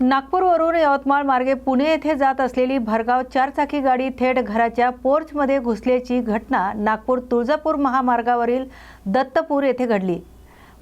नागपूरवरून यवतमाळ मार्गे पुणे येथे जात असलेली भरगाव चारचाकी गाडी थेट घराच्या पोर्चमध्ये घुसल्याची घटना नागपूर तुळजापूर महामार्गावरील दत्तपूर येथे घडली.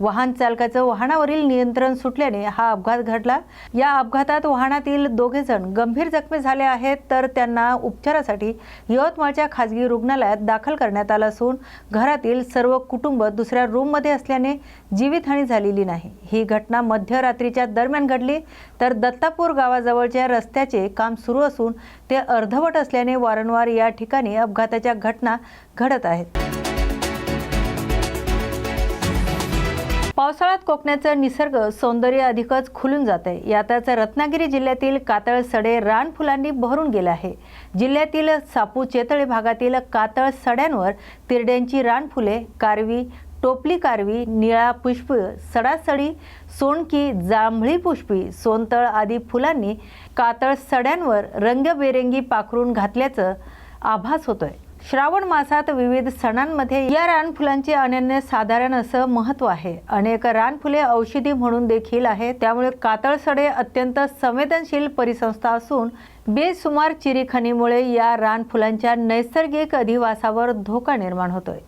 वाहन चालकाचं वाहनावरील नियंत्रण सुटल्याने हा अपघात घडला. या अपघातात वाहनातील दोघे जण गंभीर जखमी झाले आहेत तर त्यांना उपचारासाठी यवतमाळच्या खाजगी रुग्णालयात दाखल करण्यात आलं असून घरातील सर्व कुटुंब दुसऱ्या रूममध्ये असल्याने जीवितहानी झालेली नाही. ही घटना मध्यरात्रीच्या दरम्यान घडली तर दत्तापूर गावाजवळच्या रस्त्याचे काम सुरू असून ते अर्धवट असल्याने वारंवार या ठिकाणी अपघाताच्या घटना घडत आहेत. पावसाळ्यात कोकणाचं निसर्ग सौंदर्य अधिकच खुलून जात आहे यातच रत्नागिरी जिल्ह्यातील कातळ सडे रानफुलांनी बहरून आहे. जिल्ह्यातील सापू चेतळे भागातील कातळ सड्यांवर तिरड्यांची रानफुले कारवी टोपली कारवी निळा पुष्प सडासडी सोनकी जांभळी पुष्पी सोनतळ आदी फुलांनी कातळ सड्यांवर रंगबेरंगी पाखरून घातल्याचं आभास होतोय. श्रावण मासात विविध सणांमध्ये या रानफुलांचे अनन्य साधारण असं महत्त्व आहे. अनेक रानफुले औषधी म्हणून देखील आहे. त्यामुळे कातळसडे अत्यंत संवेदनशील परिसंस्था असून बेसुमार चिरीखनीमुळे या रानफुलांच्या नैसर्गिक अधिवासावर धोका निर्माण होतोय.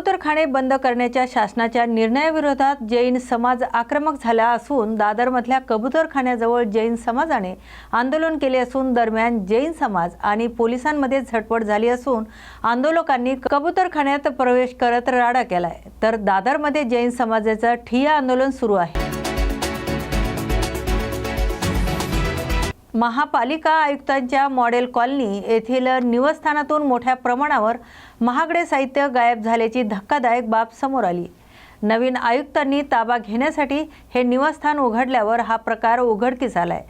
कबूतरखाने बंद करण्याच्या शासनाच्या निर्णयाविरोधात जैन समाज आक्रमक झाला असून दादरमधल्या कबूतरखान्याजवळ जैन समाजाने आंदोलन केले असून दरम्यान जैन समाज आणि पोलिसांमध्ये झटपट झाली असून आंदोलकांनी कबूतरखान्यात प्रवेश करत राडा केलाय. तर दादरमध्ये जैन समाजाचं ठिया आंदोलन सुरू आहे. महापालिका आयुक्तांच्या मॉडेल कॉलनी येथील निवासस्थानातून मोठ्या प्रमाणावर महागडे साहित्य गायब झाल्याची धक्कादायक बाब समोर आली. नवीन आयुक्तांनी ताबा घेण्यासाठी हे निवासस्थान उघडल्यावर हा प्रकार उघडकीस आलाय.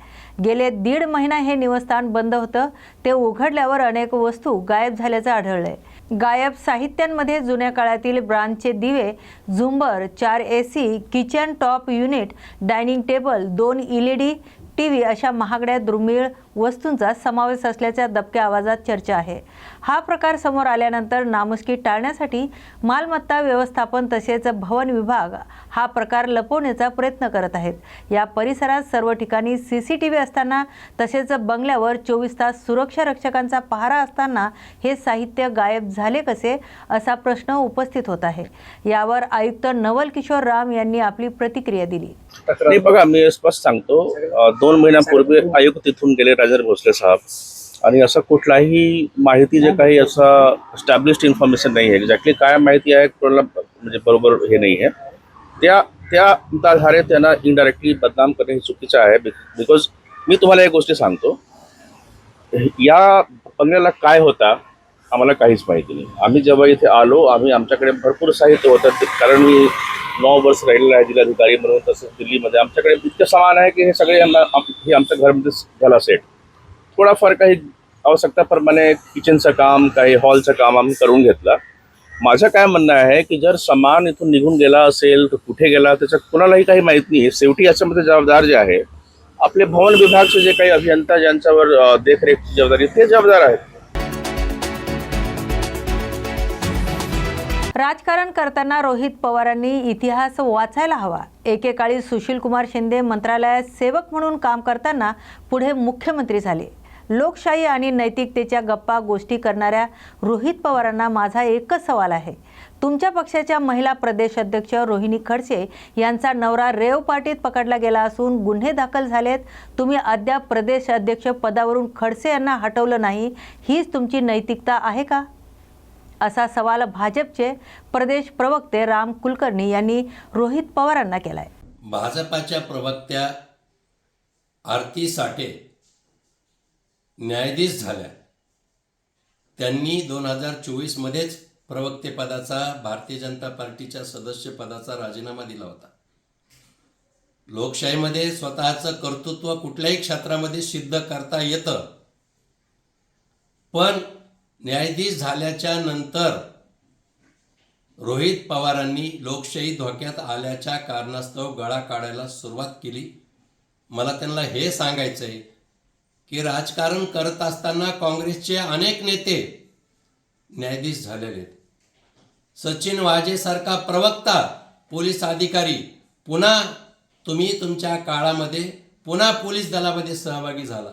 गेले दीड महिना हे निवासस्थान बंद होतं ते उघडल्यावर अनेक वस्तू गायब झाल्याचं आढळलंय. गायब साहित्यांमध्ये जुन्या काळातील ब्रांचचे दिवे झुंबर चार A C kitchen top unit dining table दोन ई डी टी व्ही अशा महागड्या दुर्मिळ वस्तूंचा समावेश असल्याच्या दबक्या आवाजात चर्चा आहे. हा प्रकार समोर आल्यानंतर नामुष्की टाळण्यासाठी मालमत्ता व्यवस्थापन तसेच भवन विभाग हा प्रकार लपवण्याचा प्रयत्न करत आहेत. या परिसरात सर्व ठिकाणी सी सी टी व्ही असताना तसेच बंगल्यावर चोवीस तास सुरक्षा रक्षकांचा पहारा असताना हे साहित्य गायब झाले कसे असा प्रश्न उपस्थित होत आहे. यावर आयुक्त नवल किशोर राम यांनी आपली प्रतिक्रिया दिली. नाही बघा मी स्पष्ट सांगतो. दोन महिन्यापूर्वी आयुक्त तिथून गेले राजेंद्र भोसले साहेब. आणि असं कुठलाही माहिती जे काही असं स्टॅब्लिश्ड इन्फॉर्मेशन नाही आहे. एक्झॅक्टली काय माहिती आहे कोणाला म्हणजे बरोबर हे नाही आहे. त्या त्या आधारे त्यांना इनडायरेक्टली बदनाम करणे हे चुकीचं आहे. बिकॉज मी तुम्हाला एक गोष्टी सांगतो. या बंगल्याला काय होता आम्हाला काहीच माहिती नाही. आम्ही जेव्हा इथे आलो आम्ही आमच्याकडे भरपूर साहित्य होतं. ते- कारण मी नऊ वर्ष राहिलेला आहे जिल्हाधिकारी म्हणून तसंच दिल्लीमध्ये. आमच्याकडे इतकं सामान आहे की हे सगळे आम्हा- हे आमच्या घरामध्ये झाला सेट थोडाफार काही आवश्यकताप्रमाणे किचनचं काम काही हॉलचं काम आम्ही करून घेतलं. माझं काय म्हणणं आहे की जर सामान इथून निघून गेला असेल तर कुठे गेला त्याचं कुणालाही काही माहीत नाही. शेवटी याच्यामध्ये जबाबदार जे आहे आपले भवन विभागचे जे काही अभियंता ज्यांच्यावर देखरेख देखरेखची जबाबदारी ते जबाबदार आहेत. राजकारण करताना रोहित पवारांनी इतिहास वाचायला हवा. एकेकाळी सुशीलकुमार शिंदे मंत्रालयात सेवक म्हणून काम करताना पुढे मुख्यमंत्री झाले. लोकशाही आणि नैतिकतेच्या गप्पा गोष्टी करणाऱ्या रोहित पवारांना माझा एकच सवाल आहे. तुमच्या पक्षाच्या महिला प्रदेश अध्यक्ष रोहिणी खडसे यांचा नवरा रेव पाटीत पकडला गेला असून गुन्हे दाखल झालेत. तुम्ही अद्याप प्रदेश अध्यक्ष पदावरून खडसे यांना हटवलं नाही. हीच तुमची नैतिकता आहे का? असा सवाल भाजपचे प्रदेश प्रवक्ते राम कुलकर्णी यांनी रोहित पवारांना केलाय. भाजपाच्या प्रवक्त्या आरती साठे न्यायाधीश झाल्या. त्यांनी दोन हजार चोवीसमध्येच प्रवक्तेपदाचा भारतीय जनता पार्टीच्या सदस्यपदाचा राजीनामा दिला होता. लोकशाहीमध्ये स्वतःचं कर्तृत्व कुठल्याही क्षेत्रामध्ये सिद्ध करता येतं. पण न्यायाधीश झाल्याच्यानंतर रोहित पवारांनी लोकशाही धोक्यात आल्याच्या कारणास्तव गळा काढायला सुरुवात केली. मला त्यांना हे सांगायचं आहे की राजकारण करत असताना काँग्रेसचे अनेक नेते न्यायाधीश झालेले आहेत. सचिन वाजेसारखा प्रवक्ता पोलीस अधिकारी पुन्हा तुम्ही तुमच्या काळामध्ये पुन्हा पोलीस दलामध्ये सहभागी झाला.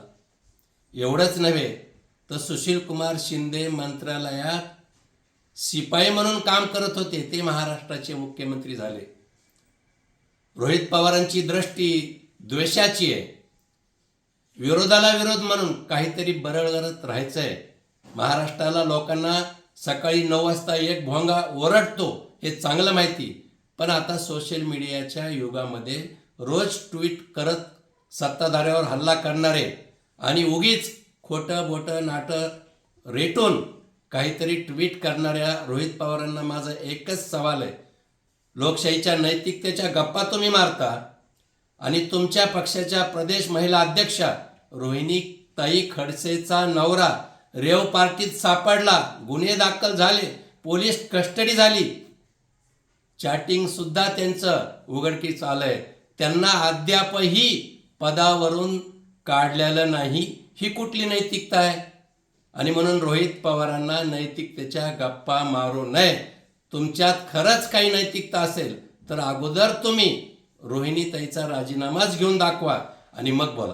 एवढंच नव्हे तर सुशील कुमार शिंदे मंत्रालयात शिपाई म्हणून काम करत होते ते महाराष्ट्राचे मुख्यमंत्री झाले. रोहित पवारांची दृष्टी द्वेषाची आहे. विरोधाला विरोध म्हणून काहीतरी बरळ करत राहायचं आहे महाराष्ट्राला लोकांना सकाळी नऊ वाजता एक भोंगा ओरडतो हे चांगलं माहिती. पण आता सोशल मीडियाच्या युगामध्ये रोज ट्विट करत सत्ताधाऱ्यावर हल्ला करणारे आणि उगीच खोटं बोटं नाटं रेटून काहीतरी ट्विट करणाऱ्या रोहित पवारांना माझा एकच सवाल आहे. लोकशाहीच्या नैतिकतेच्या गप्पा तुम्ही मारता आणि तुमच्या पक्षाच्या प्रदेश महिला अध्यक्षा रोहिणी ताई खडसेचा नवरा रेव पार्टीत सापडला गुन्हे दाखल झाले पोलीस कस्टडी झाली. चॅटिंगसुद्धा त्यांचं उघडकीस आलंय. त्यांना अद्यापही पदावरून काढलेलं नाही. ही कुठली नैतिकता आहे? आणि म्हणून रोहित पवारांना नैतिकतेच्या गप्पा मारू नये. तुमच्यात खरंच काही नैतिकता असेल तर अगोदर तुम्ही रोहिणीताईचा राजीनामाच घेऊन दाखवा आणि मग बोला.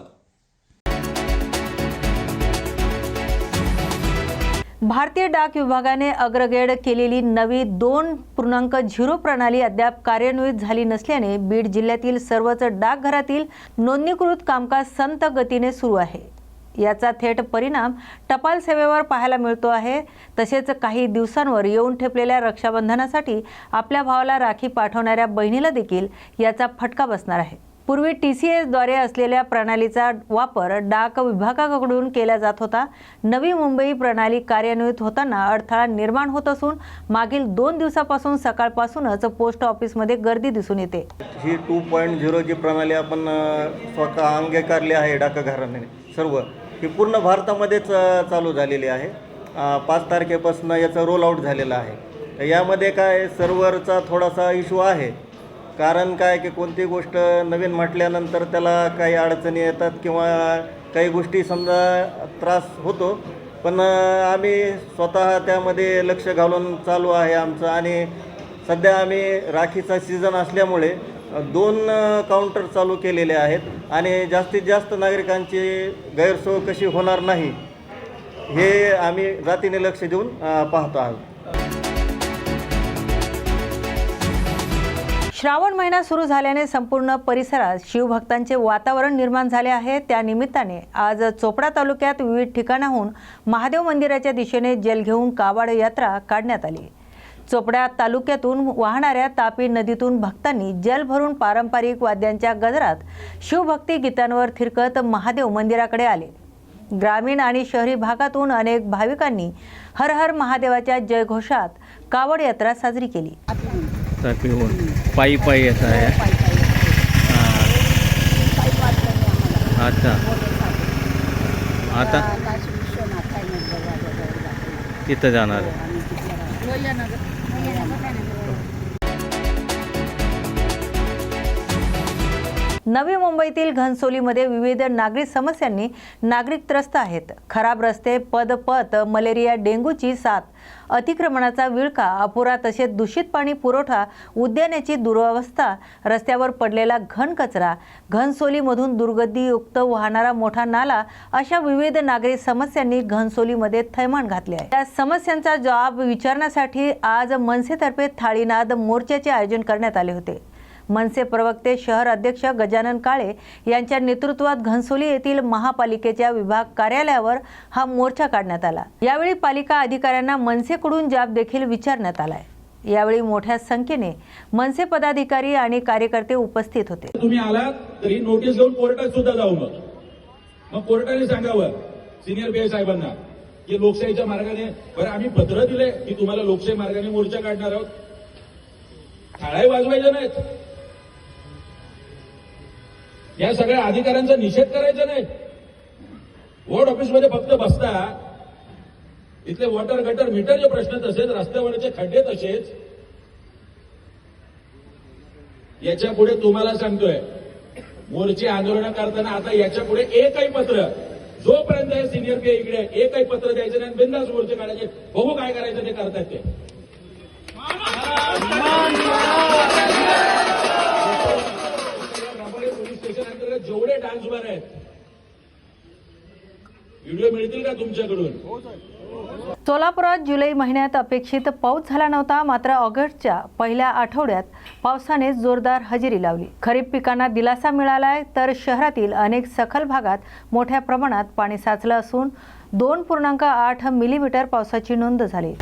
भारतीय डाक विभागाने अग्रगेड केलेली नवी दोन पूर्णांक झिरो प्रणाली अद्याप कार्यान्वित झाली नसल्याने बीड जिल्ह्यातील सर्वच डाकघरातील नोंदणीकृत कामकाज संत गतीने सुरू आहे. याचा थेट परिणाम टपाल सेवेवर पाहायला मिळतो आहे. तसेच काही दिवसांवर येऊन ठेपलेल्या रक्षाबंधनासाठी आपल्या भावाला राखी पाठवणाऱ्या बहिणीला देखील याचा फटका बसणार आहे. पूर्वी टी सी एसद्वारे असलेल्या प्रणालीचा वापर डाक विभागाकडून केला जात होता. नवी मुंबई प्रणाली कार्यान्वित होताना अडथळा निर्माण होत असून मागील दोन दिवसापासून सकाळपासूनच पोस्ट ऑफिसमध्ये गर्दी दिसून येते. ही टू पॉईंट झिरो जी प्रणाली आपण स्वतः अंगीकारली आहे डाकघराने. सर्व. ही पूर्ण भारतामध्येच चालू झालेली आहे. पाच तारखेपासून याचं रोल आऊट झालेलं आहे. यामध्ये काय सर्व्हरचा थोडासा इश्यू आहे. कारण काय की कोणती गोष्ट नवीन म्हटल्यानंतर त्याला काही अडचणी येतात किंवा काही गोष्टी समजा त्रास होतो. पण आम्ही स्वतः त्यामध्ये लक्ष घालून चालू आहे आमचं. आणि सध्या आम्ही राखीचा सीझन असल्यामुळे दोन काउंटर चालू केलेले आहेत आणि जास्तीत जास्त नागरिकांची गैरसोय कशी होणार नाही हे आम्ही जातीने लक्ष देऊन पाहतो आहोत श्रावण महिना सुरू झाल्याने संपूर्ण परिसरात शिवभक्तांचे वातावरण निर्माण झाले आहे. त्या निमित्ताने आज चोपडा तालुक्यात विविध ठिकाणाहून महादेव मंदिराच्या दिशेने जल घेऊन काबाड यात्रा काढण्यात आली. चोपडा तालुक्यातून वाहणाऱ्या तापी नदीतून भक्तांनी जल भरून पारंपरिक वाद्यांच्या गजरात शिवभक्ती गीतांवर थिरकत महादेव मंदिराकडे आले. ग्रामीण आणि शहरी भागातून अनेक भाविकांनी हर हर महादेवाच्या जयघोषात कावड यात्रा साजरी केली. तापीहून पायी पायी येत आहे. हां. अच्छा आता? तिथं जाणार नवी मुंबईतील घनसोलीमध्ये विविध नागरिक समस्यांनी नागरिक त्रस्त आहेत. खराब रस्ते पदपथ मलेरिया डेंग्यूची साथ अतिक्रमणाचा विळखा अपुरा तसेच दूषित पाणी पुरवठा उद्यानाची दुरावस्था रस्त्यावर पडलेला घन कचरा घनसोलीमधून दुर्गंधीयुक्त वाहणारा मोठा नाला अशा विविध नागरिक समस्यांनी घनसोलीमध्ये थैमान घातले आहे. या समस्यांचा जबाब विचारण्यासाठी आज मनसेतर्फे थाळीनाद मोर्चाचे आयोजन करण्यात आले होते. मनसे प्रवक्ते शहर अध्यक्ष गजानन काळे यांच्या नेतृत्वात घनसोली येथील महापालिकेच्या विभाग कार्यालयावर हा मोर्चा काढण्यात आला. यावेळी पालिका अधिकाऱ्यांना मनसेकडून जाब देखील विचारण्यात आलाय. यावेळी मोठ्या संख्येने मनसे पदाधिकारी आणि कार्यकर्ते उपस्थित होते. तुम्ही आलात तरी नोटीस घेऊन कोर्टात सुद्धा जाऊ मग मग कोर्टाने सांगावं सिनियर पी साहेबांना की लोकशाहीच्या मार्गाने बरं आम्ही पत्र दिले की तुम्हाला लोकशाही मार्गाने मोर्चा काढणार आहोत. थाळाही वाजवायच्या नाहीत. या सगळ्या अधिकाऱ्यांचा निषेध करायचा नाही. वॉर्ड ऑफिसमध्ये फक्त बसता इथले वॉटर गटर मीटरचे प्रश्न तसेच रस्त्यावरचे खड्डे तसेच याच्यापुढे तुम्हाला सांगतोय मोर्चे आंदोलन करताना आता याच्यापुढे एकही पत्र जोपर्यंत हे सिनियर पी इकडे आहे, एकही पत्र द्यायचं नाही बिंदास मोर्चे काढायचे बघू काय करायचं ते करतात ते. जेवढे डान्स बार आहेत. व्हिडिओ मिळतील का तुमच्याकडून? सोलापुरात जुलै महिन्यात अपेक्षित पाऊस झाला नव्हता मात्र ऑगस्टच्या पहिल्या आठवड्यात पावसाने जोरदार हजेरी लावली. खरीप पिकांना दिलासा मिळालाय तर शहरातील अनेक सखल भागात मोठ्या प्रमाणात पाणी साचलं असून दोन पूर्णांक आठ मिलीमीटर पावसाची नोंद झाली.